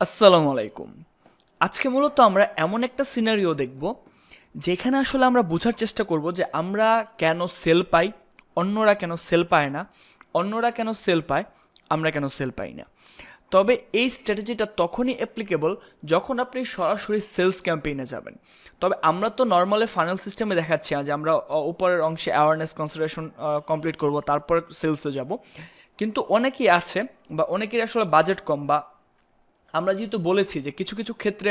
আসসালামু আলাইকুম। আজকে মূলত আমরা এমন একটা সিনারিও দেখব, যেখানে আসলে আমরা বোঝার চেষ্টা করব যে আমরা কেন সেল পাই, অন্যরা কেন সেল পায় না, অন্যরা কেন সেল পায়, আমরা কেন সেল পাই না। তবে এই স্ট্র্যাটেজিটা তখনই অ্যাপ্লিকেবল যখন আপনি সরাসরি সেলস ক্যাম্পেইনে যাবেন। তবে আমরা তো নর্মালি ফাইনাল সিস্টেমে দেখাচ্ছি, যে আমরা উপরের অংশে অ্যাওয়ারনেস কনসিডারেশন কমপ্লিট করব, তারপর সেলসে যাব। কিন্তু অনেকেই আছে, বা অনেকেরই আসলে বাজেট কম বা আমরা যেহেতু বলেছি যে কিছু কিছু ক্ষেত্রে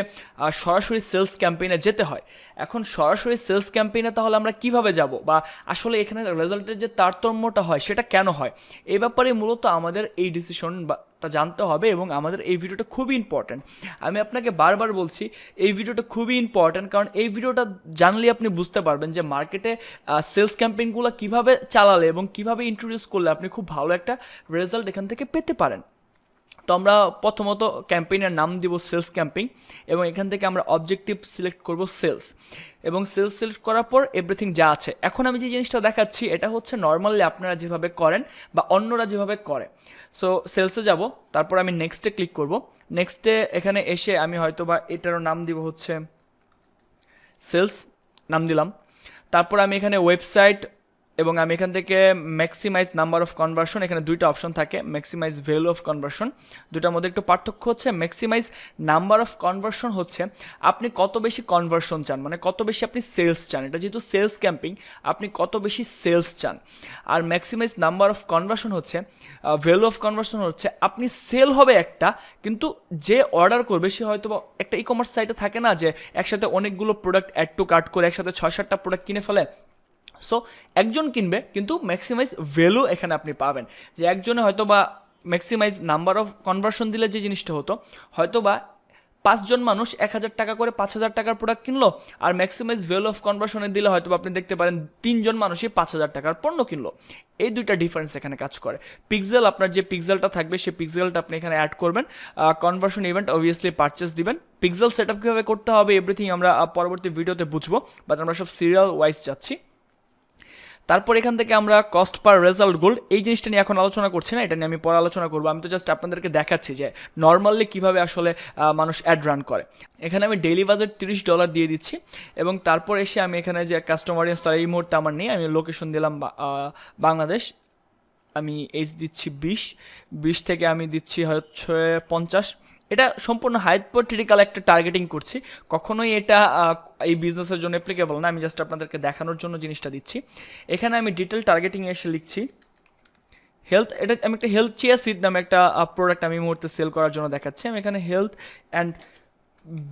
সরাসরি সেলস ক্যাম্পেইনে যেতে হয়। এখন সরাসরি সেলস ক্যাম্পেইনে তাহলে আমরা কীভাবে যাব? বা আসলে এখানে রেজাল্টের যে তারতম্যটা হয়, সেটা কেন হয়? এই ব্যাপারে মূলত আমাদের এই ডিসিশন বা জানতে হবে এবং আমাদের এই ভিডিওটা খুবই ইম্পর্ট্যান্ট আমি আপনাকে বারবার বলছি, এই ভিডিওটা খুবই ইম্পর্ট্যান্ট কারণ এই ভিডিওটা জানলে আপনি বুঝতে পারবেন যে মার্কেটে সেলস ক্যাম্পেইনগুলো কীভাবে চালালে এবং কীভাবে ইন্ট্রোডিউস করলে আপনি খুব ভালো একটা রেজাল্ট এখান থেকে পেতে পারেন। তো আমরা প্রথমত ক্যাম্পেইনের নাম দিব সেলস ক্যাম্পেইন এবং এখান থেকে আমরা অবজেক্টিভ সিলেক্ট করব সেলস। এবং সেলস সিলেক্ট করার পর এভরিথিং যা আছে। এখন আমি যে জিনিসটা দেখাচ্ছি, এটা হচ্ছে নর্মালি আপনারা যেভাবে করেন বা অন্যরা যেভাবে করে। সো সেলসে যাব, তারপর আমি নেক্সটে ক্লিক করব। নেক্সটে এখানে এসে আমি হয়তো বা এটারও নাম দিব হচ্ছে সেলস, নাম দিলাম। তারপর আমি এখানে ওয়েবসাইট এবং আমি এখান থেকে ম্যাক্সিমাইজ নাম্বার অফ কনভার্সন এখানে দুইটা অপশন থাকে ম্যাক্সিমাইজ ভ্যালু অফ কনভার্সন দুটার মধ্যে একটু পার্থক্য হচ্ছে ম্যাক্সিমাইজ নাম্বার অফ কনভার্সন হচ্ছে আপনি কত বেশি কনভার্সন চান মানে কত বেশি আপনি সেলস চান। এটা যেহেতু সেলস ক্যাম্পিং আপনি কত বেশি সেলস চান। আর ম্যাক্সিমাইজ নাম্বার অফ কনভার্সন হচ্ছে ভ্যালু অফ কনভার্সন হচ্ছে, আপনি সেল হবে একটা, কিন্তু যে অর্ডার করবে, সে হয়তো একটা ই কমার্স সাইটে থাকে না যে একসাথে অনেকগুলো প্রোডাক্ট অ্যাড টু কার্ট করে একসাথে ছয় সাতটা প্রোডাক্ট কিনে ফেলে সো একজন কিনবে, কিন্তু ম্যাক্সিমাইজ ভ্যালু এখানে আপনি পাবেন। যে একজনে হয়তো বা ম্যাক্সিমাইজ নাম্বার অফ কনভার্সন দিলে যে জিনিসটা হতো হয়তো বা পাঁচজন মানুষ এক হাজার টাকা করে পাঁচ হাজার টাকার প্রোডাক্ট কিনলো, আর ম্যাক্সিমাইজ ভ্যালু অফ কনভার্সনে দিলে হয়তো আপনি দেখতে পারেন তিনজন মানুষই পাঁচ হাজার টাকার পণ্য কিনলো। এই দুইটা ডিফারেন্স এখানে কাজ করে। পিক্সেল আপনার যে পিক্সেলটা থাকবে, সেই পিক্সেলটা আপনি এখানে অ্যাড করবেন। কনভার্সন ইভেন্ট অবভিয়াসলি পারচেস দিবেন। পিক্সেল সেট আপ কীভাবে করতে হবে এভরিথিং আমরা পরবর্তী ভিডিওতে বুঝব বাট আমরা সব সিরিয়াল ওয়াইজ যাচ্ছি। তারপর এখান থেকে আমরা কস্ট পার রেজাল্ট গোল এই জিনিসটা নিয়ে এখন আলোচনা করছি না, এটা নিয়ে আমি পরে আলোচনা করব। আমি তো জাস্ট আপনাদেরকে দেখাচ্ছি যে নর্মালি কীভাবে আসলে মানুষ অ্যাড রান করে। এখানে আমি ডেইলি বাজেট তিরিশ ডলার দিয়ে দিচ্ছি এবং তারপর এসে আমি এখানে যে কাস্টমার তার এই মুহূর্তে আমার নেই, আমি লোকেশন দিলাম বাংলাদেশ। আমি এইচ দিচ্ছি বিশ বিশ থেকে আমি দিচ্ছি হচ্ছে পঞ্চাশ। এটা সম্পূর্ণ হাইপোথেটিক্যাল একটা টার্গেটিং করছি। কখনোই এটা এই বিজনেসের জন্য অ্যাপ্লিকেবল না। আমি জাস্ট আপনাদেরকে দেখানোর জন্য জিনিসটা দিচ্ছি। এখানে আমি ডিটেল টার্গেটিং এসে লিখছি। হেলথ এটা আমি একটা হেলথ চেয়ার সিট নামে একটা প্রোডাক্ট আমি মুহূর্তে সেল করার জন্য দেখাচ্ছি। আমি এখানে হেলথ অ্যান্ড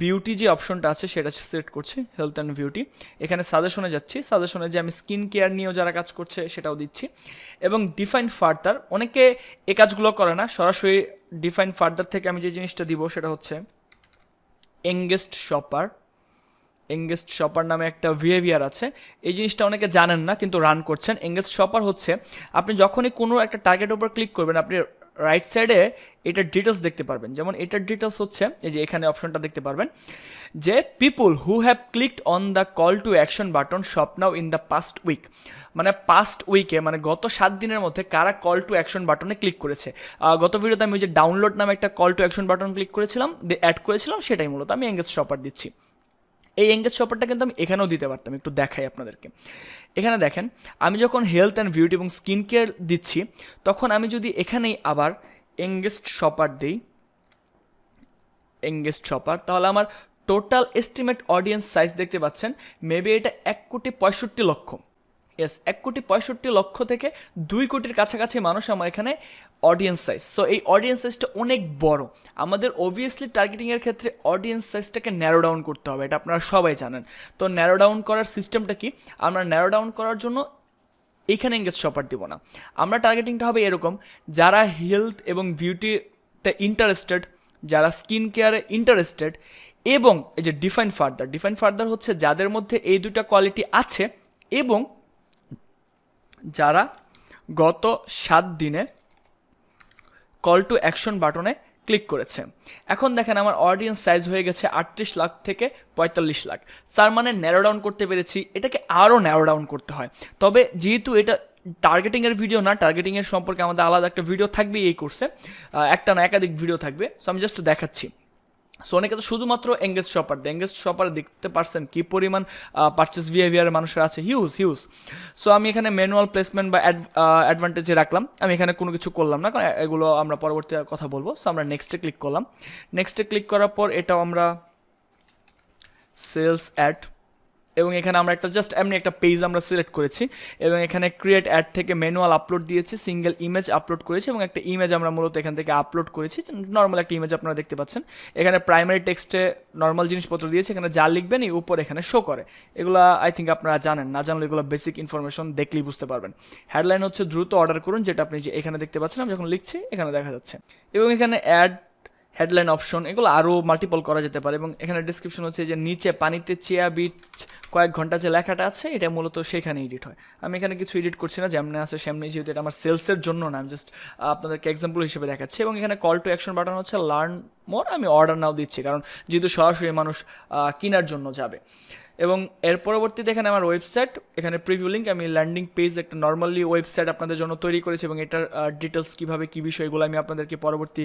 বিউটি যে অপশনটা আছে, সেটা সিলেক্ট করছি হেলথ অ্যান্ড বিউটি এখানে সাজেশনে যাচ্ছি সাজেশনে যে আমি স্কিন কেয়ার নিয়েও যারা কাজ করছে, সেটাও দিচ্ছি। এবং ডিফাইন ফার্দার অনেকে এ কাজগুলো করে না, সরাসরি ডিফাইন ফার্দার থেকে আমি যে জিনিসটা দিব, সেটা হচ্ছে এঙ্গেস্ট শপার এঙ্গেস্ট শপার নামে একটা বিহেভিয়ার আছে। এই জিনিসটা অনেকে জানেন না, কিন্তু রান করছেন। এঙ্গেস্ট শপার হচ্ছে, আপনি যখনই কোনো একটা টার্গেট উপর ক্লিক করবেন, আপনি রাইট সাইডে এটার ডিটেলস দেখতে পারবেন। যেমন এটার ডিটেলস হচ্ছে, এই যে এখানে অপশনটা দেখতে পারবেন, যে people who have clicked on the call to action button shop now in the past week মানে পাস্ট উইকে মানে গত সাত দিনের মধ্যে কারা কল টু অ্যাকশন বাটনে ক্লিক করেছে। গত ভিডিওতে আমি ওই যে ডাউনলোড নামে একটা call to action button click করেছিলাম অ্যাড করেছিলাম, সেটাই মূলত আমি এঙ্গেজ শপার দিচ্ছি। এই এঙ্গেজ শপারটা কিন্তু আমি এখানেও দিতে পারতাম, একটু দেখাই আপনাদেরকে। এখানে দেখেন, আমি যখন হেলথ অ্যান্ড বিউটি এবং স্কিন কেয়ার দিচ্ছি, তখন আমি যদি এখানেই আবার এঙ্গেজড শপার দিই এঙ্গেজড শপার তাহলে আমার টোটাল এস্টিমেট অডিয়েন্স সাইজ দেখতে পাচ্ছেন মেবি এটা এক কোটি পঁয়ষট্টি লক্ষ। ইয়েস এক কোটি পঁয়ষট্টি লক্ষ থেকে দুই কোটির কাছাকাছি মানুষ আমার এখানে অডিয়েন্স সাইজ সো এই অডিয়েন্স সাইজটা অনেক বড়। আমাদের অবভিয়াসলি টার্গেটিংয়ের ক্ষেত্রে অডিয়েন্স সাইজটাকে ন্যারো ডাউন করতে হবে, এটা আপনারা সবাই জানেন। তো ন্যারো ডাউন করার সিস্টেমটা কি? আমরা ন্যারো ডাউন করার জন্য এইখানে এঙ্গেজ শপার দিব না। আমরা টার্গেটিংটা হবে এরকম, যারা হেলথ এবং বিউটিতে ইন্টারেস্টেড যারা স্কিন কেয়ারে ইন্টারেস্টেড এবং এই যে ডিফাইন ফার্দার ডিফাইন ফার্দার হচ্ছে যাদের মধ্যে এই দুটা কোয়ালিটি আছে এবং যারা গত সাত দিনে কল টু অ্যাকশন বাটনে ক্লিক করেছে। এখন দেখেন আমার অডিয়েন্স সাইজ হয়ে গেছে আটত্রিশ লাখ থেকে পঁয়তাল্লিশ লাখ। তার মানে ন্যারো ডাউন করতে পেরেছি, এটাকে আরও ন্যারো ডাউন করতে হয়। তবে যেহেতু এটা টার্গেটিংয়ের ভিডিও না টার্গেটিংয়ের সম্পর্কে আমাদের আলাদা একটা ভিডিও থাকবে এই কোর্সে একটা না একাধিক ভিডিও থাকবে। সো আমি জাস্ট দেখাচ্ছি। সো অনেকে তো শুধুমাত্র এঙ্গেজ শপার এঙ্গেজ শপার দেখতে পারছেন কি পরিমাণ পারচেস বিহেভিয়ারের মানুষের আছে। হিউজ হিউজ সো আমি এখানে ম্যানুয়াল প্লেসমেন্ট বা অ্যাডভান্টেজে রাখলাম। আমি এখানে কোনো কিছু করলাম না, কারণ এগুলো আমরা পরবর্তী কথা বলব। সো আমরা নেক্সটে ক্লিক করলাম। নেক্সটে ক্লিক করার পর এটাও আমরা সেলস অ্যাড এবং এখানে আমরা একটা জাস্ট এমনি একটা পেজ আমরা সিলেক্ট করেছি এবং এখানে ক্রিয়েট অ্যাড থেকে ম্যানুয়াল আপলোড দিয়েছি সিঙ্গেল ইমেজ আপলোড করেছি এবং একটা ইমেজ আমরা মূলত এখান থেকে আপলোড করেছি নর্মাল একটা ইমেজ আপনারা দেখতে পাচ্ছেন। এখানে প্রাইমারি টেক্সটে নর্মাল জিনিসপত্র দিয়েছে, এখানে যা লিখবেন এই উপর এখানে শো করে। এগুলো আই থিঙ্ক আপনারা জানেন, না জানলে এগুলো বেসিক ইনফরমেশন দেখলেই বুঝতে পারবেন। হেডলাইন হচ্ছে দ্রুত অর্ডার করুন, যেটা আপনি যে এখানে দেখতে পাচ্ছেন, আমি যখন লিখছি, এখানে দেখা যাচ্ছে। এবং এখানে অ্যাড হেডলাইন অপশন এগুলো আরও মাল্টিপল করা যেতে পারে। এবং এখানে ডিসক্রিপশন হচ্ছে যে নিচে পানিতে চেয়া বিট কয়েক ঘণ্টা যে লেখাটা আছে, এটা মূলত সেখানে এডিট হয়। আমি এখানে কিছু এডিট করছি না, যেমনি আছে, সেমনি যেহেতু এটা আমার সেলসের জন্য না, আমি জাস্ট আপনাদেরকে এক্সাম্পল হিসেবে দেখাচ্ছি। এবং এখানে কল টু অ্যাকশন বাটন হচ্ছে লার্ন মোর আমি অর্ডার নাও দিচ্ছি, কারণ যেহেতু সরাসরি মানুষ কেনার জন্য যাবে। এবং এর পরবর্তীতে এখানে আমার ওয়েবসাইট এখানে প্রিভিউ লিঙ্ক আমি ল্যান্ডিং পেজ একটা নর্মালি ওয়েবসাইট আপনাদের জন্য তৈরি করেছি এবং এটার ডিটেলস কীভাবে কী বিষয়গুলো আমি আপনাদেরকে পরবর্তী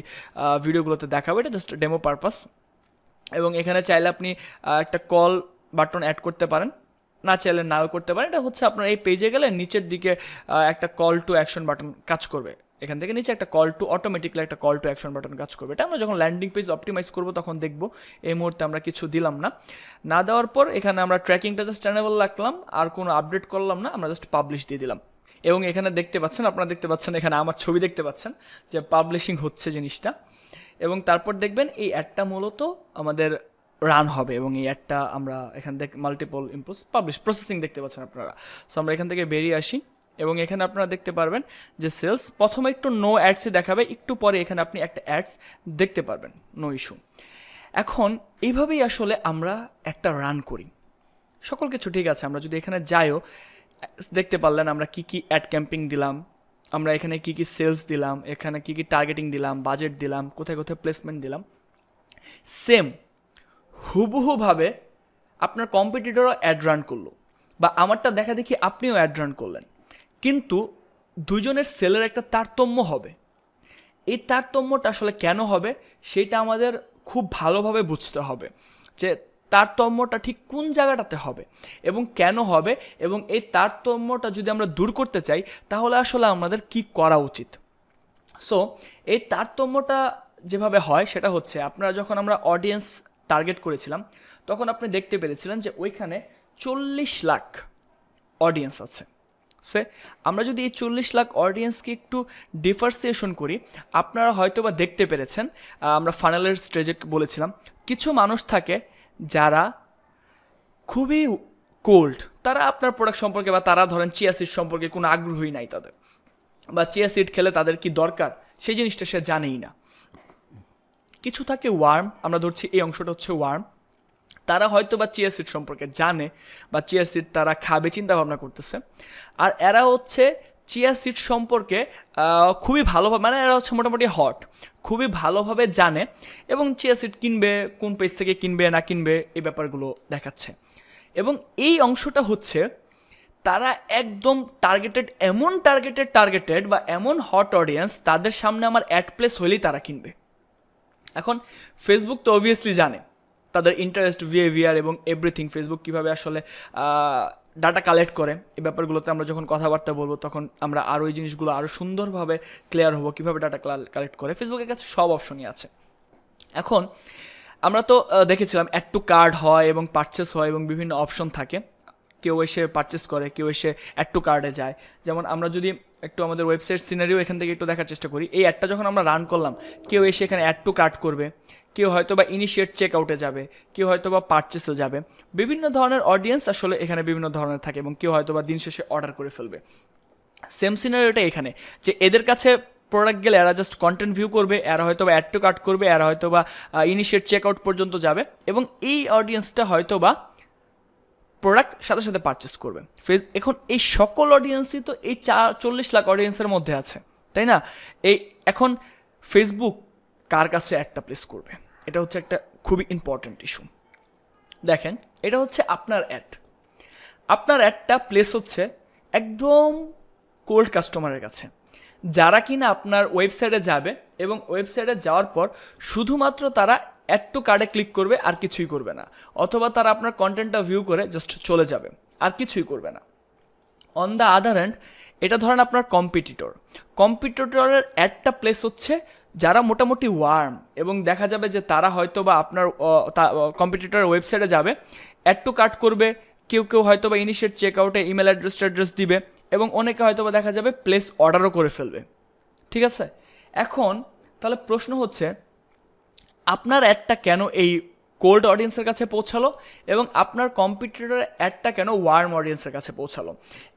ভিডিওগুলোতে দেখাবো। এটা জাস্ট ডেমো পারপাস এবং এখানে চাইলে আপনি একটা কল বাটন অ্যাড করতে পারেন। না চাইলে নাও করতে পারেন। এটা হচ্ছে আপনার এই পেজে গেলে নিচের দিকে একটা কল টু অ্যাকশন বাটন কাজ করবে। এখান থেকে নিচে একটা কল টু অটোমেটিকলি একটা কল টু অ্যাকশন বাটন কাজ করবে। এটা আমরা যখন ল্যান্ডিং পেজ অপটিমাইজ করব তখন দেখব। এই মুহূর্তে আমরা কিছু দিলাম না। না দেওয়ার পর এখানে আমরা ট্র্যাকিংটা জাস্ট টেনেবল রাখলাম, আর কোনো আপডেট করলাম না, আমরা জাস্ট পাবলিশ দিয়ে দিলাম। এবং এখানে দেখতে পাচ্ছেন, আপনারা দেখতে পাচ্ছেন, এখানে আমার ছবি দেখতে পাচ্ছেন যে পাবলিশিং হচ্ছে জিনিসটা। এবং তারপর দেখবেন এই অ্যাডটা মূলত আমাদের রান হবে এবং এই অ্যাডটা আমরা এখান থেকে মাল্টিপল ইম্পোজ পাবলিশ প্রসেসিং দেখতে পাচ্ছেন আপনারা। সো আমরা এখান থেকে বেরিয়ে আসি। এবং এখানে আপনারা দেখতে পারবেন যে সেলস প্রথমে একটু নো অ্যাডসই দেখাবে, একটু পরে এখানে আপনি একটা অ্যাডস দেখতে পারবেন নো ইস্যু এখন এইভাবেই আসলে আমরা একটা রান করি। সকল কিছু ঠিক আছে, আমরা যদি এখানে যাইও, দেখতে পারলেন আমরা কি কি অ্যাড ক্যাম্পিং দিলাম, আমরা এখানে কি কি সেলস দিলাম, এখানে কি কি টার্গেটিং দিলাম বাজেট দিলাম, কোথায় কোথায় প্লেসমেন্ট দিলাম। সেম হুবহুভাবে আপনার কম্পিটিটরও অ্যাড রান করল, বা আমারটা দেখা দেখি আপনিও অ্যাড রান করলেন। কিন্তু দুজনের সেলের একটা তারতম্য হবে। এই তারতম্যটা আসলে কেন হবে সেটা আমাদের খুব ভালোভাবে বুঝতে হবে যে তারতম্যটা ঠিক কোন জায়গাটাতে হবে এবং কেন হবে এবং এই তারতম্যটা যদি আমরা দূর করতে চাই তাহলে আসলে আমাদের কি করা উচিত। সো এই তারতম্যটা যেভাবে হয় সেটা হচ্ছে আপনারা যখন আমরা অডিয়েন্স টার্গেট করেছিলাম, তখন আপনি দেখতে পেরেছিলেন যে ওইখানে চল্লিশ লাখ অডিয়েন্স আছে। সে আমরা যদি এই চল্লিশ লাখ অডিয়েন্সকে একটু ডিফারেন্সিয়েশন করি, আপনারা হয়তো বা দেখতে পেরেছেন আমরা ফাইনালের স্টেজে বলেছিলাম, কিছু মানুষ থাকে যারা খুবই কোল্ড তারা আপনার প্রোডাক্ট সম্পর্কে বা তারা ধরেন চিয়া সিড সম্পর্কে কোনো আগ্রহই নাই তাদের, বা চিয়া সিড খেলে তাদের কি দরকার, সেই জিনিসটা সে জানেই না। কিছু থাকে ওয়ার্ম আমরা ধরছি এই অংশটা হচ্ছে ওয়ার্ম তারা হয়তো বা চিয়া সিড সম্পর্কে জানে বা চিয়া সিড তারা খাবে চিন্তা ভাবনা করতেছে। আর এরা হচ্ছে চিয়া সিড সম্পর্কে খুবই ভালোভাবে মানে এরা হচ্ছে মোটামুটি হট খুবই ভালোভাবে জানে এবং চিয়া সিড কিনবে, কোন পেজ থেকে কিনবে, না কিনবে, এই ব্যাপারগুলো দেখাচ্ছে। এবং এই অংশটা হচ্ছে তারা একদম টার্গেটেড এমন টার্গেটেড টার্গেটেড বা এমন হট অডিয়েন্স তাদের সামনে আমার অ্যাড প্লেস হলেই তারা কিনবে। এখন ফেসবুক তো অবভিয়াসলি জানে। তাদের ইন্টারেস্ট বিহেভিয়ার এবং এভরিথিং ফেসবুক কীভাবে আসলে ডাটা কালেক্ট করে, এই ব্যাপারগুলোতে আমরা যখন কথাবার্তা বলব তখন আমরা আরও এই জিনিসগুলো আরও সুন্দরভাবে ক্লিয়ার হব, কীভাবে ডাটা কালেক্ট করে। ফেসবুকের কাছে সব অপশনই আছে। এখন আমরা তো দেখেছিলাম অ্যাড টু কার্ড হয় এবং পারচেস হয় এবং বিভিন্ন অপশন থাকে। কেউ এসে পারচেস করে, কেউ এসে অ্যাড টু কার্ডে যায়। যেমন আমরা যদি একটু আমাদের ওয়েবসাইট সিনারিও এখান থেকে একটু দেখার চেষ্টা করি, এই অ্যাডটা যখন আমরা রান করলাম, কেউ এসে এখানে অ্যাড টু কার্ড করবে কেউ হয়তো বা ইনিশিয়েট চেক আউটে যাবে, কেউ হয়তো বা পারচেসে যাবে। বিভিন্ন ধরনের অডিয়েন্স আসলে এখানে বিভিন্ন ধরনের থাকে এবং কেউ হয়তো বা দিন শেষে অর্ডার করে ফেলবে। সেম সিনারিওটা এখানে, যে এদের কাছে প্রোডাক্ট গেলে এরা জাস্ট কন্টেন্ট ভিউ করবে, এরা হয়তো বা অ্যাড টু কাট করবে, এরা হয়তো বা ইনিশিয়েট চেক আউট পর্যন্ত যাবে এবং এই অডিয়েন্সটা হয়তো বা প্রোডাক্ট সাথে সাথে পারচেস করবে। ফেস এখন এই সকল অডিয়েন্সই তো এই চা, চল্লিশ লাখ অডিয়েন্সের মধ্যে আছে, তাই না? এই, এখন ফেসবুক কার কাছে একটা প্লেস করবে? এটা হচ্ছে একটা খুবই ইম্পর্ট্যান্ট ইস্যু দেখেন, এটা হচ্ছে আপনার অ্যাড আপনার অ্যাডটা প্লেস হচ্ছে একদম কোল্ড কাস্টমারের কাছে। যারা কিনা আপনার ওয়েবসাইটে যাবে এবং ওয়েবসাইটে যাওয়ার পর শুধুমাত্র তারা অ্যাড টু কার্ডে ক্লিক করবে, আর কিছুই করবে না। অথবা তারা আপনার কন্টেন্টটা ভিউ করে জাস্ট চলে যাবে, আর কিছুই করবে না। অন দ্য আদার হ্যান্ড এটা ধরেন আপনার কম্পিটিটর কম্পিটিটরের একটা প্লেস হচ্ছে যারা মোটামুটি ওয়ার্ম, এবং দেখা যাবে যে তারা হয়তো বা আপনার কম্পিটিটার ওয়েবসাইটে যাবে, অ্যাড টু কাট করবে, কেউ কেউ হয়তো বা ইনিশিয়েট চেক আউটে ইমেল অ্যাড্রেস অ্যাড্রেস দিবে, এবং অনেকে হয়তো বা দেখা যাবে প্লেস অর্ডারও করে ফেলবে। ঠিক আছে? এখন তাহলে প্রশ্ন হচ্ছে, আপনার অ্যাডটা কেন এই কোল্ড অডিয়েন্সের কাছে পৌঁছালো এবং আপনার কম্পিউটারের অ্যাডটা কেন ওয়ার্ম অডিয়েন্সের কাছে পৌঁছালো।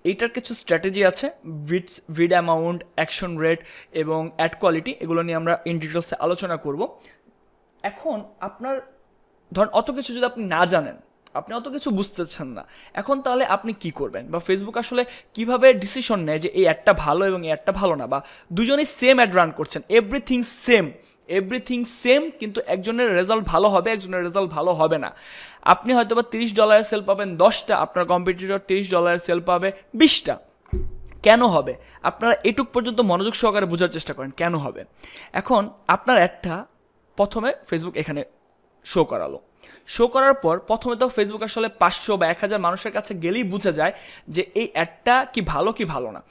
এইটার কিছু স্ট্র্যাটেজি আছে bids bid amount action rate এবং অ্যাড কোয়ালিটি এগুলো নিয়ে আমরা ইন ডিটেলসে আলোচনা করব। এখন আপনার, ধরুন অত কিছু যদি আপনি না জানেন, আপনি অত কিছু বুঝতেছেন না, এখন তাহলে আপনি কি করবেন? বা ফেসবুক আসলে কীভাবে ডিসিশন নেয় যে এই অ্যাডটা ভালো এবং এই অ্যাডটা ভালো না? বা দুজনেই সেম অ্যাড রান করছেন এভরিথিং সেম এভরিথিং সেম কিন্তু একজনের রেজাল্ট ভালো হবে, একজনের রেজাল্ট ভালো হবে না। আপনি হয়তো বা তিরিশ ডলারের সেল পাবেন দশটা, আপনার কম্পিটিটর তিরিশ ডলারের সেল পাবে বিশটা। কেন হবে? আপনারা এটুক পর্যন্ত মনোযোগ সহকারে বোঝার চেষ্টা করেন, কেন হবে? এখন আপনার অ্যাডটা প্রথমে ফেসবুক এখানে শো করালো। শো করার পর প্রথমে তো ফেসবুক আসলে পাঁচশো বা এক হাজার মানুষের কাছে গেলেই বোঝা যায় যে এই অ্যাডটা কি ভালো কি ভালো না।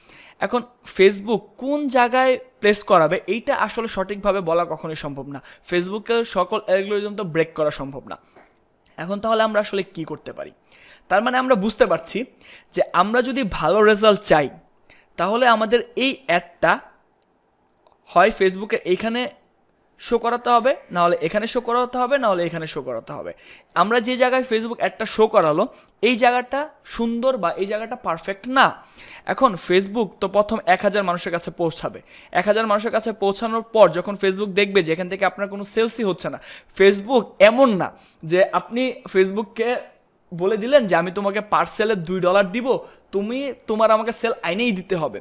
এখন ফেসবুক কোন জায়গায় প্লেস করাবে, এইটা আসলে সঠিকভাবে বলা কখনোই সম্ভব না। ফেসবুকের সকল অ্যালগোরিজম তো ব্রেক করা সম্ভব না। এখন তাহলে আমরা আসলে কি করতে পারি? তার মানে আমরা বুঝতে পারছি যে আমরা যদি ভালো রেজাল্ট চাই, তাহলে আমাদের এই অ্যাডটা হয় ফেসবুকে এইখানে শো করাতে হবে না হলে এখানে শো করাতে হবে না হলে এখানে শো করাতে হবে। আমরা যে জায়গায় ফেসবুক একটা শো করালো, এই জায়গাটা সুন্দর বা এই জায়গাটা পারফেক্ট না। এখন ফেসবুক তো প্রথম এক হাজার মানুষের কাছে পৌঁছাবে। এক হাজার মানুষের কাছে পৌঁছানোর পর যখন ফেসবুক দেখবে যে এখান থেকে আপনার কোনো সেলসই হচ্ছে না ফেসবুক এমন না যে আপনি ফেসবুককে বলে দিলেন যে, আমি তোমাকে পার্সেলে দুই ডলার দিব, তুমি তোমার আমাকে সেল আইনেই দিতে হবে।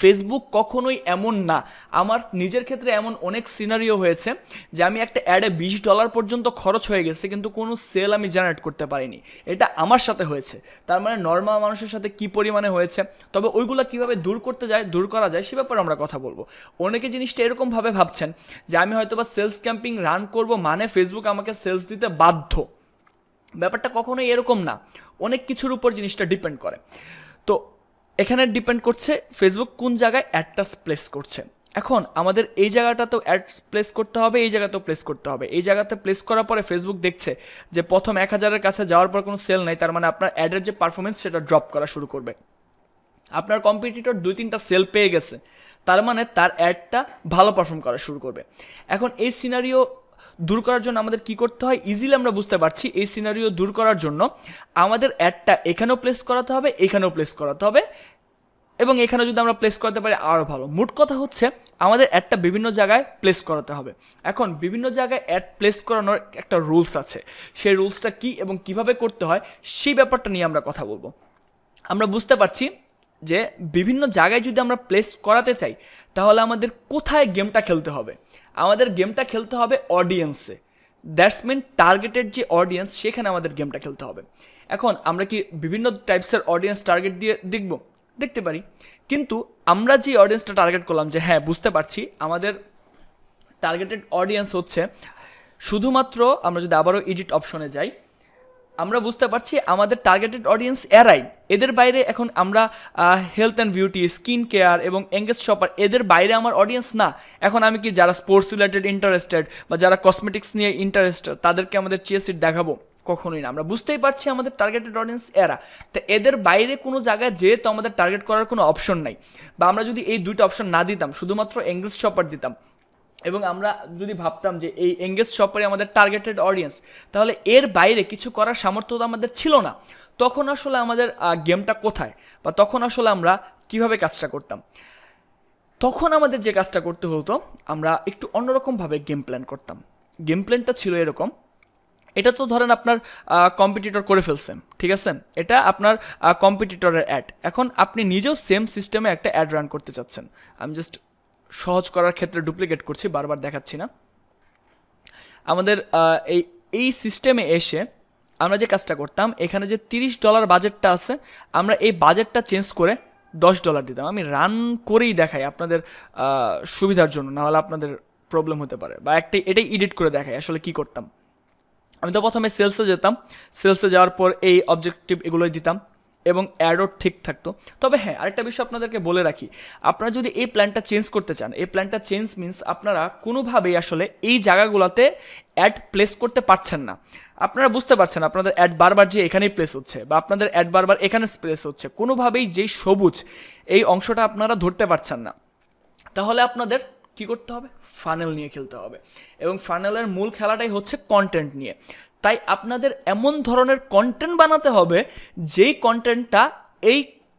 ফেসবুক কখনোই এমন না। আমার নিজের ক্ষেত্রে এমন অনেক সিনারিও হয়েছে যে আমি একটা অ্যাডে বিশ ডলার পর্যন্ত খরচ হয়ে গেছে, কিন্তু কোনো সেল আমি জেনারেট করতে পারিনি। এটা আমার সাথে হয়েছে। তার মানে নর্মাল মানুষের সাথে কি পরিমাণে হয়েছে? তবে ওইগুলো কীভাবে দূর করতে যায়, দূর করা যায়, সে ব্যাপারে আমরা কথা বলব। অনেকে জিনিসটা এরকমভাবে ভাবছেন যে আমি হয়তো বা সেলস ক্যাম্পিং রান করব মানে ফেসবুক আমাকে সেলস দিতে বাধ্য। ব্যাপারটা কখনোই এরকম না। অনেক কিছুর উপর জিনিসটা ডিপেন্ড করে। তো এখানে ডিপেন্ড করছে ফেসবুক কোন জায়গায় অ্যাডটা প্লেস করছে। এখন আমাদের এই জায়গাটাতেও অ্যাড প্লেস করতে হবে, এই জায়গাতেও প্লেস করতে হবে। এই জায়গাতে প্লেস করার পরে ফেসবুক দেখছে যে প্রথম এক হাজারের কাছে যাওয়ার পর কোনো সেল নাই, তার মানে আপনার অ্যাডের যে পারফরমেন্স সেটা ড্রপ করা শুরু করবে। আপনার কম্পিটিটর দুই তিনটা সেল পেয়ে গেছে, তার মানে তার অ্যাডটা ভালো পারফর্ম করা শুরু করবে। এখন এই সিনারিও দূর করার জন্য আমাদের কি করতে হয়? ইজিলি আমরা বুঝতে পারছি এই সিনারিও দূর করার জন্য আমাদের অ্যাডটা এখানেও প্লেস করাতে হবে, এখানেও প্লেস করাতে হবে। এবং এখানে যদি আমরা প্লেস করতে পারি আরও ভালো। মোট কথা হচ্ছে, আমাদের অ্যাডটা বিভিন্ন জায়গায় প্লেস করাতে হবে। এখন বিভিন্ন জায়গায় অ্যাড প্লেস করানোর একটা রুলস আছে। সেই রুলসটা কি এবং কীভাবে করতে হয়, সেই ব্যাপারটা নিয়ে আমরা কথা বলব। আমরা বুঝতে পারছি যে বিভিন্ন জায়গায় যদি আমরা প্লেস করাতে চাই, তাহলে আমাদের কোথায় গেমটা খেলতে হবে? আমাদের গেমটা খেলতে হবে অডিয়েন্সে দ্যাটস মিন টার্গেটেড যে অডিয়েন্স সেখানে আমাদের গেমটা খেলতে হবে। এখন আমরা কি বিভিন্ন টাইপসের অডিয়েন্স টার্গেট দিয়ে দেখব? দেখতে পারি। কিন্তু আমরা যে অডিয়েন্সটা টার্গেট করলাম যে হ্যাঁ বুঝতে পারছি, আমাদের টার্গেটেড অডিয়েন্স হচ্ছে শুধুমাত্র আমরা যদি আবারও এডিট অপশনে যাই, আমরা বুঝতে পারছি আমাদের টার্গেটেড অডিয়েন্স এরাই। এদের বাইরে এখন আমরা health and beauty skin care এবং এঙ্গেজ শপার এদের বাইরে আমার অডিয়েন্স না। এখন আমি কি যারা স্পোর্টস রিলেটেড ইন্টারেস্টেড বা যারা কসমেটিক্স নিয়ে ইন্টারেস্টেড তাদেরকে আমাদের চিয়াসিট দেখাবো? কখনোই না। আমরা বুঝতেই পারছি আমাদের টার্গেটেড অডিয়েন্স এরা। তো এদের বাইরে কোনো জায়গায় যেয়ে তো আমাদের টার্গেট করার কোনো অপশন নাই। বা আমরা যদি এই দুইটা অপশন না দিতাম, শুধুমাত্র এঙ্গেজ শপার দিতাম, এবং আমরা যদি ভাবতাম যে এই এঙ্গেজ শপারে আমাদের টার্গেটেড অডিয়েন্স তাহলে এর বাইরে কিছু করার সামর্থ্য তো আমাদের ছিল না। তখন আসলে আমাদের গেমটা কোথায়? বা তখন আসলে আমরা কীভাবে কাজটা করতাম? তখন আমাদের যে কাজটা করতে হতো, আমরা একটু অন্যরকমভাবে গেম প্ল্যান করতাম। গেম প্ল্যানটা ছিল এরকম এটা তো ধরেন আপনার কম্পিটিটর করে ফেলছেন, ঠিক আছে? এটা আপনার কম্পিটিটরের অ্যাড এখন আপনি নিজেও সেম সিস্টেমে একটা অ্যাড রান করতে চাচ্ছেন। আমি জাস্ট সহজ করার ক্ষেত্রে ডুপ্লিকেট করছি, বারবার দেখাচ্ছি না। আমাদের এই এই সিস্টেমে এসে আমরা যে কাজটা করতাম, এখানে যে তিরিশ ডলার বাজেটটা আছে, আমরা এই বাজেটটা চেঞ্জ করে দশ ডলার দিতাম। আমি রান করেই দেখাই আপনাদের সুবিধার জন্য, নাহলে আপনাদের প্রবলেম হতে পারে। বা একটা, এটাই এডিট করে দেখায় আসলে কি করতাম। আমি তো প্রথমে সেলসে যেতাম। সেলসে যাওয়ার পর এই অবজেক্টিভ এগুলোই দিতাম এবং অ্যাডও ঠিক থাকতো। তবে হ্যাঁ আরেকটা বিষয় আপনাদেরকে বলে রাখি। আপনারা যদি এই প্ল্যানটা চেঞ্জ করতে চান, এই প্ল্যানটা চেঞ্জ মিন্স আপনারা কোনোভাবেই আসলে এই জায়গাগুলোতে অ্যাড প্লেস করতে পারছেন না। আপনারা বুঝতে পারছেন আপনাদের অ্যাড বারবার যে এখানেই প্লেস হচ্ছে বা আপনাদের অ্যাড বারবার এখানে প্লেস হচ্ছে। কোনোভাবেই যেই সবুজ এই অংশটা আপনারা ধরতে পারছেন না। তাহলে আপনাদের কি করতে হবে? ফানেল নিয়ে খেলতে হবে। এবং ফানেলের মূল খেলাটাই হচ্ছে কন্টেন্ট নিয়ে। তাই আপনাদের এমন ধরনের কন্টেন্ট বানাতে হবে, যেই কন্টেন্টটা এই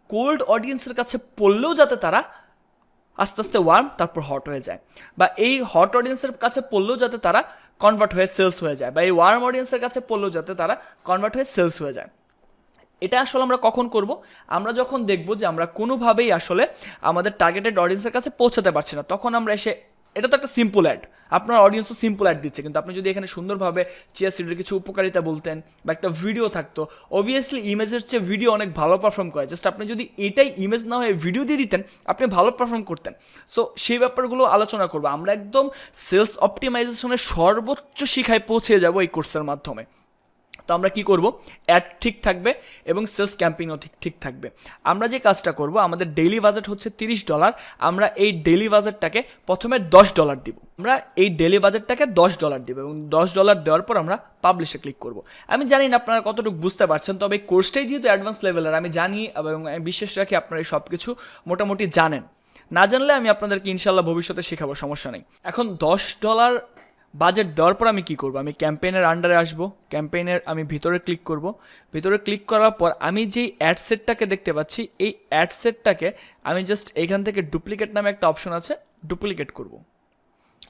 কোল্ড অডিয়েন্সের কাছে পড়লেও যাতে তারা আস্তে আস্তে ওয়ার্ম তারপর হট হয়ে যায়। বা এই হট অডিয়েন্সের কাছে পড়লেও যাতে তারা কনভার্ট হয়ে সেলস হয়ে যায়। বা এই ওয়ার্ম অডিয়েন্সের কাছে পড়লেও যাতে তারা কনভার্ট হয়ে সেলস হয়ে যায়। এটা আসলে আমরা কখন করব? আমরা যখন দেখব যে আমরা কোনোভাবেই আসলে আমাদের টার্গেটেড অডিয়েন্সের কাছে পৌঁছাতে পারছি না, তখন আমরা এসে, এটা তো একটা সিম্পল অ্যাড আপনার অডিয়েন্সও সিম্পল অ্যাড দিচ্ছে, কিন্তু আপনি যদি এখানে সুন্দরভাবে চিয়া সিডের কিছু উপকারিতা বলতেন বা একটা ভিডিও থাকতো অবভিয়াসলি ইমেজের চেয়ে ভিডিও অনেক ভালো পারফর্ম করে জাস্ট আপনি যদি এটাই ইমেজ না হয়ে ভিডিও দিয়ে দিতেন, আপনি ভালো পারফর্ম করতেন। সো সেই ব্যাপারগুলো আলোচনা করব, আমরা একদম সেলস অপটিমাইজেশনের সর্বোচ্চ শিখায় পৌঁছে যাব এই কোর্সের মাধ্যমে। তো আমরা কি করব? অ্যাড ঠিক থাকবে এবং সেলস ক্যাম্পিংও ঠিক ঠিক থাকবে। আমরা যে কাজটা করব, আমাদের ডেইলি বাজেট হচ্ছে তিরিশ ডলার আমরা এই ডেইলি বাজেটটাকে প্রথমে দশ ডলার দিব। আমরা এই ডেইলি বাজেটটাকে দশ ডলার দিব এবং দশ ডলার দেওয়ার পর আমরা পাবলিশে ক্লিক করব। আমি জানি না আপনারা কতটুকু বুঝতে পারছেন, তবে এই কোর্সটাই যেহেতু অ্যাডভান্স লেভেলের আমি জানি এবং আমি বিশ্বাস রাখি আপনারা এই সব কিছু মোটামুটি জানেন। না জানলে আমি আপনাদেরকে ইনশাল্লাহ ভবিষ্যতে শেখাবো, সমস্যা নেই। এখন দশ ডলার বাজেট দেওয়ার পর আমি কি করব? আমি ক্যাম্পেইনের আন্ডারে আসব, ক্যাম্পেইনের আমি ভিতরে ক্লিক করব। ভিতরে ক্লিক করার পর আমি যেই অ্যাড সেটটাকে দেখতে পাচ্ছি, এই অ্যাড সেটটাকে আমি জাস্ট এখান থেকে ডুপ্লিকেট নামে একটা অপশন আছে ডুপ্লিকেট করব।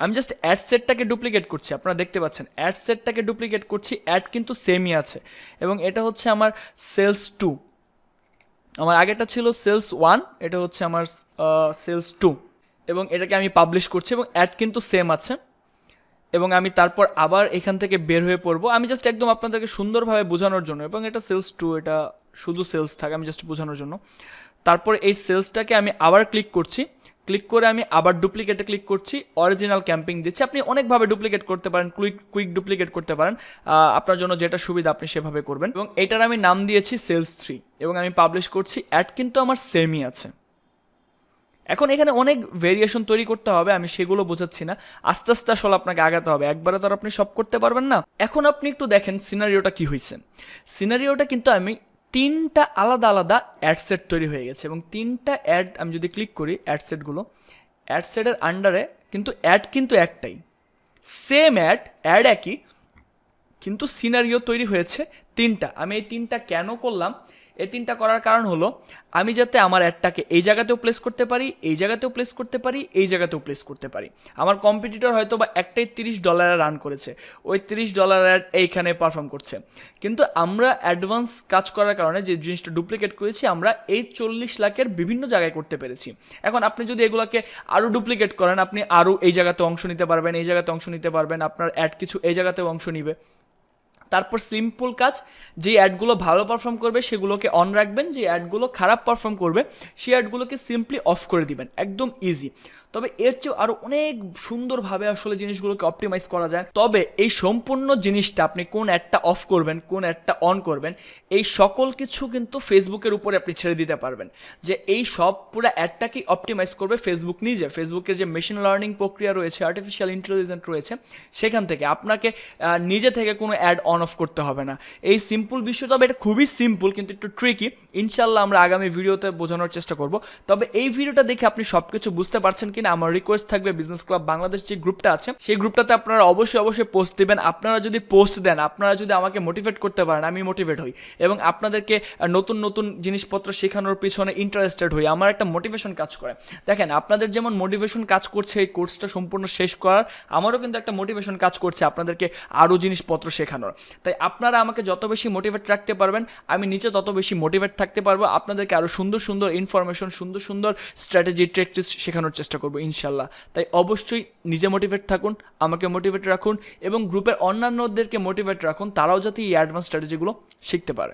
আমি জাস্ট অ্যাড সেটটাকে ডুপ্লিকেট করছি, আপনারা দেখতে পাচ্ছেন অ্যাড সেটটাকে ডুপ্লিকেট করছি অ্যাড কিন্তু সেমই আছে। এবং এটা হচ্ছে আমার সেলস টু আমার আগেটা ছিল সেলস ওয়ান এটা হচ্ছে আমার সেলস টু এবং এটাকে আমি পাবলিশ করছি এবং অ্যাড কিন্তু সেম আছে। এবং আমি তারপর আবার এখান থেকে বের হয়ে পড়ব। আমি জাস্ট একদম আপনাদেরকে সুন্দরভাবে বোঝানোর জন্য এবং এটা সেলস টু এটা শুধু সেলস থাকে, আমি জাস্ট বোঝানোর জন্য। তারপর এই সেলসটাকে আমি আবার ক্লিক করছি। ক্লিক করে আমি আবার ডুপ্লিকেটে ক্লিক করছি অরিজিনাল ক্যাম্পিং দিচ্ছি। আপনি অনেকভাবে ডুপ্লিকেট করতে পারেন কুইক কুইক ডুপ্লিকেট করতে পারেন। আপনার জন্য যেটা সুবিধা আপনি সেভাবে করবেন। এবং এটার আমি নাম দিয়েছি সেলস থ্রি এবং আমি পাবলিশ করছি অ্যাড কিন্তু আমার সেমই আছে। এখন এখানে অনেক ভেরিয়েশন তৈরি করতে হবে, আমি সেগুলো বোঝাচ্ছি না। আস্তে আস্তে আসলে আপনাকে আগাতে হবে। একবারে তো আর আপনি সব করতে পারবেন না। এখন আপনি একটু দেখেন সিনারিওটা কি হয়েছে সিনারিওটা কিন্তু আমি তিনটা আলাদা আলাদা অ্যাড সেট তৈরি হয়ে গেছে এবং তিনটা অ্যাড আমি যদি ক্লিক করি অ্যাড সেটগুলো অ্যাড সেটের আন্ডারে কিন্তু অ্যাড কিন্তু একটাই। সেম অ্যাড অ্যাড একই, কিন্তু সিনারিও তৈরি হয়েছে তিনটা। আমি এই তিনটা কেন করলাম? এই তিনটা করার কারণ হলো, আমি যাতে আমার অ্যাডটাকে এই জায়গাতেও প্লেস করতে পারি, এই জায়গাতেও প্লেস করতে পারি, এই জায়গাতেও প্লেস করতে পারি। আমার কম্পিটিটর হয়তো বা একটাই তিরিশ ডলারে রান করেছে, ওই তিরিশ ডলার অ্যাড এইখানে পারফর্ম করছে। কিন্তু আমরা অ্যাডভান্স কাজ করার কারণে যে জিনিসটা ডুপ্লিকেট করেছি, আমরা এই চল্লিশ লাখের বিভিন্ন জায়গায় করতে পেরেছি। এখন আপনি যদি এগুলোকে আরও ডুপ্লিকেট করেন, আপনি আরও এই জায়গাতে অংশ নিতে পারবেন, এই জায়গাতে অংশ নিতে পারবেন, আপনার অ্যাড কিছু এই জায়গাতেও অংশ নিবে। তারপর সিম্পল কাজ, যে অ্যাডগুলো ভালো পারফর্ম করবে, সেগুলোকে অন রাখবেন, যে অ্যাডগুলো খারাপ পারফর্ম করবে সেই অ্যাডগুলোকে সিম্পলি অফ করে দিবেন, একদম ইজি তবে এর চেয়েও আরও অনেক সুন্দরভাবে আসলে জিনিসগুলোকে অপটিমাইজ করা যায়। তবে এই সম্পূর্ণ জিনিসটা আপনি কোন অ্যাডটা অফ করবেন, কোন অ্যাডটা অন করবেন, এই সকল কিছু কিন্তু ফেসবুকের উপরে আপনি ছেড়ে দিতে পারবেন। যে এই সব পুরো অ্যাডটাকেই অপটিমাইজ করবে ফেসবুক নিজে। ফেসবুকের যে মেশিন লার্নিং প্রক্রিয়া রয়েছে আর্টিফিশিয়াল ইন্টেলিজেন্ট রয়েছে, সেখান থেকে আপনাকে নিজে থেকে কোনো অ্যাড অন অফ করতে হবে না। এই সিম্পল বিষয়, তবে এটা খুবই সিম্পল কিন্তু একটু ট্রিকি ইনশাল্লাহ আমরা আগামী ভিডিওতে বোঝানোর চেষ্টা করব। তবে এই ভিডিওটা দেখে আপনি সব কিছু বুঝতে পারছেন কিনা আমার রিকোয়েস্ট থাকবে বিজনেস ক্লাব বাংলাদেশ যে গ্রুপটা আছে, সেই গ্রুপটাতে আপনারা অবশ্যই অবশ্যই পোস্ট দিবেন। আপনারা যদি পোস্ট দেন, আপনারা যদি আমাকে মোটিভেট করতে পারেন, আমি মোটিভেট হই। এবং আপনাদেরকে নতুন নতুন জিনিসপত্র শেখানোর পিছনে ইন্টারেস্টেড হই। আমার একটা মোটিভেশন কাজ করে। দেখেন, আপনাদের যেমন মোটিভেশন কাজ করছে, এই কোর্সটা সম্পূর্ণ শেষ করার, আমারও কিন্তু একটা মোটিভেশন কাজ করছে আপনাদেরকে আরও জিনিসপত্র শেখানোর। তাই আপনারা আমাকে যত বেশি মোটিভেট রাখতে পারবেন, আমি নিচে তত বেশি মোটিভেট থাকতে পারব। আপনাদেরকে আরও সুন্দর সুন্দর ইনফরমেশন সুন্দর সুন্দর স্ট্র্যাটেজি ট্রেকটিস শেখানোর চেষ্টা করব ইনশাল্লাহ। তাই অবশ্যই নিজে মোটিভেট থাকুন, আমাকে মোটিভেট রাখুন এবং গ্রুপের অন্যান্যদেরকে মোটিভেট রাখুন, তারাও যাতে এই অ্যাডভান্স স্ট্র্যাটেজিগুলো শিখতে পারে।